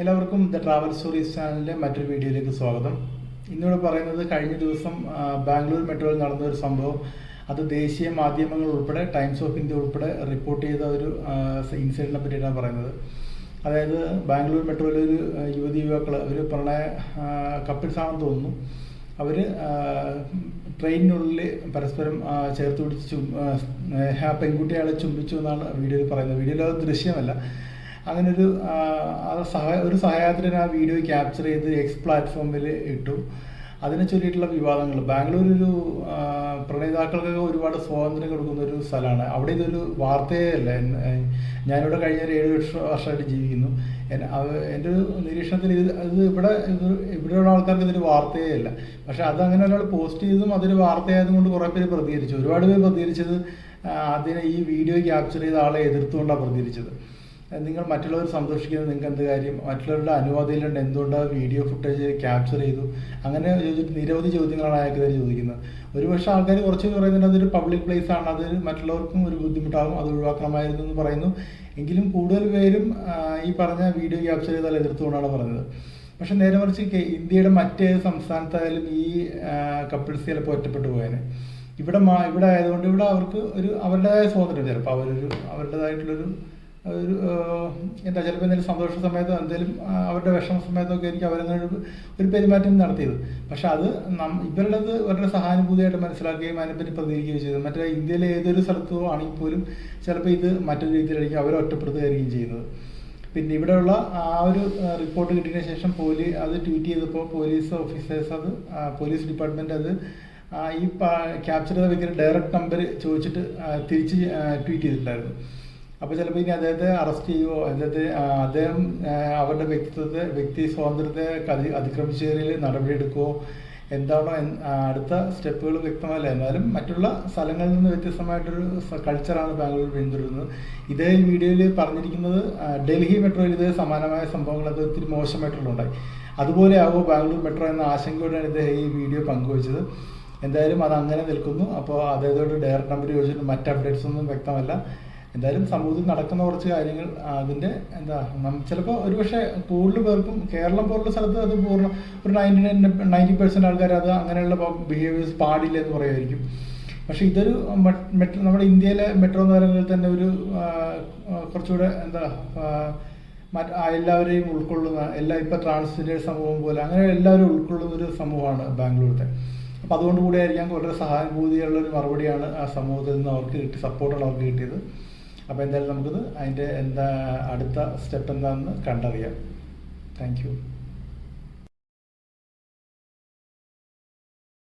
എല്ലാവർക്കും the travel stories ചാനലിലെ മറ്റൊരു വീഡിയോയിലേക്ക് സ്വാഗതം. ഇന്നിവിടെ പറയുന്നത് കഴിഞ്ഞ ദിവസം ബാംഗ്ലൂർ മെട്രോയിൽ നടന്ന ഒരു സംഭവം. അത് ദേശീയ മാധ്യമങ്ങൾ ഉൾപ്പെടെ ടൈംസ് ഓഫ് ഇന്ത്യ ഉൾപ്പെടെ റിപ്പോർട്ട് ചെയ്ത ഒരു ഇൻസിഡന്റിനെ പറ്റിയിട്ടാണ് പറയുന്നത്. അതായത് ബാംഗ്ലൂർ മെട്രോയിലെ ഒരു യുവതി യുവാക്കൾ അവർ പ്രണയ കപ്പിൾസ് ആണെന്ന് തോന്നുന്നു. അവർ ട്രെയിനിനുള്ളിൽ പരസ്പരം ചേർത്ത് പിടിച്ച് ചും പെൺകുട്ടിയെ ചുംബിച്ചു എന്നാണ് വീഡിയോയിൽ പറയുന്നത്. വീഡിയോയിൽ അത് ദൃശ്യമല്ല. അങ്ങനെ ഒരു അത് സഹ ഒരു സഹായത്തിന് ആ വീഡിയോ ക്യാപ്ചർ ചെയ്ത് എക്സ് പ്ലാറ്റ്ഫോമിൽ ഇട്ടു. അതിനെ ചൊല്ലിയിട്ടുള്ള വിവാദങ്ങൾ ബാംഗ്ലൂർ ഒരു പ്രണേതാക്കൾക്കൊക്കെ ഒരുപാട് സ്വാതന്ത്ര്യം കൊടുക്കുന്ന ഒരു സ്ഥലമാണ്. അവിടെ ഇതൊരു വാർത്തയല്ല. ഞാനിവിടെ കഴിഞ്ഞ ഒരു ഏഴ് വർഷ വർഷമായിട്ട് ജീവിക്കുന്നു. എന്റെ ഒരു നിരീക്ഷണത്തിൽ ഇത് ഇത് ഇവിടെ ഇവിടെയുള്ള ആൾക്കാർക്ക് ഇതൊരു വാർത്തയല്ല. പക്ഷെ അത് അങ്ങനെ ഒരാൾ പോസ്റ്റ് ചെയ്തതും അതൊരു വാർത്തയായതുകൊണ്ട് കുറേ പേര് പ്രതികരിച്ചു. ഒരുപാട് പേര് പ്രതികരിച്ചത് അതിനെ ഈ വീഡിയോ ക്യാപ്ചർ ചെയ്ത ആളെ എതിർത്തുകൊണ്ടാണ് പ്രതികരിച്ചത്. നിങ്ങൾ മറ്റുള്ളവർ സന്തോഷിക്കുന്നത് നിങ്ങൾക്ക് എന്ത് കാര്യം? മറ്റുള്ളവരുടെ അനുവാദിയിലുണ്ട് എന്തുകൊണ്ടാണ് വീഡിയോ ഫുട്ടേജ് ക്യാപ്ചർ ചെയ്തു? അങ്ങനെ ചോദിച്ചിട്ട് നിരവധി ചോദ്യങ്ങളാണ് അയാൾക്കെതിരെ ചോദിക്കുന്നത്. ഒരുപക്ഷെ ആൾക്കാർ കുറച്ച് പറയുന്നുണ്ട് അതൊരു പബ്ലിക് പ്ലേസ് ആണ്. അത് മറ്റുള്ളവർക്കും ഒരു ബുദ്ധിമുട്ടാകും. അത് ഒഴിവാക്കണമായിരുന്നു എന്ന് പറയുന്നു. എങ്കിലും കൂടുതൽ പേരും ഈ പറഞ്ഞ വീഡിയോ ക്യാപ്ചർ ചെയ്താൽ എതിർത്തുകൊണ്ടാണ് പറഞ്ഞത്. പക്ഷെ നേരെ മറിച്ച് ഇന്ത്യയുടെ മറ്റേത് സംസ്ഥാനത്തായാലും ഈ കപ്പിൾസ് ചിലപ്പോൾ ഒറ്റപ്പെട്ടു പോയേനെ. ഇവിടെ ഇവിടെ ആയതുകൊണ്ട് ഇവിടെ അവർക്ക് ഒരു അവരുടേതായ സ്വാതന്ത്ര്യം ചിലപ്പോൾ. അവരൊരു അവരുടേതായിട്ടുള്ളൊരു ഒരു എന്താ ചിലപ്പോൾ എന്തെങ്കിലും സന്തോഷ സമയത്തോ എന്തെങ്കിലും അവരുടെ വിഷമ സമയത്തൊക്കെ ആയിരിക്കും അവരങ്ങനെ ഒരു പെരുമാറ്റം നടത്തിയത്. പക്ഷെ അത് നം ഇവരുടേത് അവരുടെ സഹാനുഭൂതിയായിട്ട് മനസ്സിലാക്കുകയും അതിനെപ്പറ്റി പ്രതികരിക്കുകയും ചെയ്തത് മറ്റേ ഇന്ത്യയിലെ ഏതൊരു സ്ഥലത്തോ ആണെങ്കിൽ പോലും ചിലപ്പോൾ ഇത് മറ്റൊരു രീതിയിലായിരിക്കും അവരെ ഒറ്റപ്പെടുത്തുകയായിരിക്കും ചെയ്യുന്നത്. പിന്നെ ഇവിടെയുള്ള ആ ഒരു റിപ്പോർട്ട് കിട്ടിയതിന് ശേഷം പോലീസ് അത് ട്വീറ്റ് ചെയ്തപ്പോൾ പോലീസ് ഓഫീസേഴ്സ് അത് പോലീസ് ഡിപ്പാർട്ട്മെന്റ് അത് ഈ ക്യാപ്ചർ ചെയ്ത വ്യക്തിയുടെ ഡയറക്റ്റ് നമ്പർ ചോദിച്ചിട്ട് തിരിച്ച് ട്വീറ്റ് ചെയ്തിട്ടുണ്ടായിരുന്നു. അപ്പോൾ ചിലപ്പോൾ ഇനി അദ്ദേഹത്തെ അറസ്റ്റ് ചെയ്യുമോ അദ്ദേഹത്തെ അദ്ദേഹം അവരുടെ വ്യക്തിത്വത്തെ വ്യക്തി സ്വാതന്ത്ര്യത്തെ അതി അതിക്രമിച്ചതിൽ നടപടിയെടുക്കുമോ എന്താണോ അടുത്ത സ്റ്റെപ്പുകൾ വ്യക്തമല്ല എന്നാലും മറ്റുള്ള സ്ഥലങ്ങളിൽ നിന്ന് വ്യത്യസ്തമായിട്ടൊരു കൾച്ചറാണ് ബാംഗ്ലൂർ പിന്തുടരുന്നത്. ഇതേ വീഡിയോയിൽ പറഞ്ഞിരിക്കുന്നത് ഡൽഹി മെട്രോയിൽ ഇതേ സമാനമായ സംഭവങ്ങൾ അത് ഒത്തിരി മോശമായിട്ടുള്ളതായി അതുപോലെ ആവോ ബാംഗ്ലൂർ മെട്രോ എന്ന ആശങ്കയോടെയാണ് ഇദ്ദേഹം ഈ വീഡിയോ പങ്കുവച്ചത്. എന്തായാലും അത് അങ്ങനെ നിൽക്കുന്നു. അപ്പോൾ അദ്ദേഹത്തോട് ഡയറക്റ്റ് നമ്പർ ചോദിച്ചിട്ട് മറ്റ് അപ്ഡേറ്റ്സ് ഒന്നും വ്യക്തമല്ല. എന്തായാലും സമൂഹത്തിൽ നടക്കുന്ന കുറച്ച് കാര്യങ്ങൾ അതിന്റെ എന്താ ചിലപ്പോൾ ഒരുപക്ഷെ കൂടുതൽ പേർക്കും കേരളം പോലുള്ള സ്ഥലത്ത് അത് പൂർണ ഒരു നയന്റി നയൻ നയന്റി പെർസെന്റ് ആൾക്കാർ അത് അങ്ങനെയുള്ള ബിഹേവിയേഴ്സ് പാടില്ല എന്ന് പറയുമായിരിക്കും പക്ഷെ ഇതൊരു മെട്രോ നമ്മുടെ ഇന്ത്യയിലെ മെട്രോ നഗരങ്ങളിൽ തന്നെ ഒരു കുറച്ചുകൂടെ എന്താ എല്ലാവരെയും ഉൾക്കൊള്ളുന്ന എല്ലാ ഇപ്പം ട്രാൻസ്ജെൻഡേഴ്സ് സമൂഹം പോലെ അങ്ങനെ എല്ലാവരും ഉൾക്കൊള്ളുന്ന ഒരു സമൂഹമാണ് ബാംഗ്ലൂരത്തെ അപ്പം അതുകൊണ്ട് കൂടെ ആയിരിക്കാം വളരെ സഹാനുഭൂതിയുള്ള ഒരു മറുപടിയാണ് ആ സമൂഹത്തിൽ നിന്ന് അവർക്ക് കിട്ടി സപ്പോർട്ടാണ് അവർക്ക് കിട്ടിയത്. അപ്പോൾ എന്തായാലും നമുക്കത് അതിന്റെ എന്താ അടുത്ത സ്റ്റെപ്പ് എന്താണെന്ന് കണ്ടറിയാം. താങ്ക്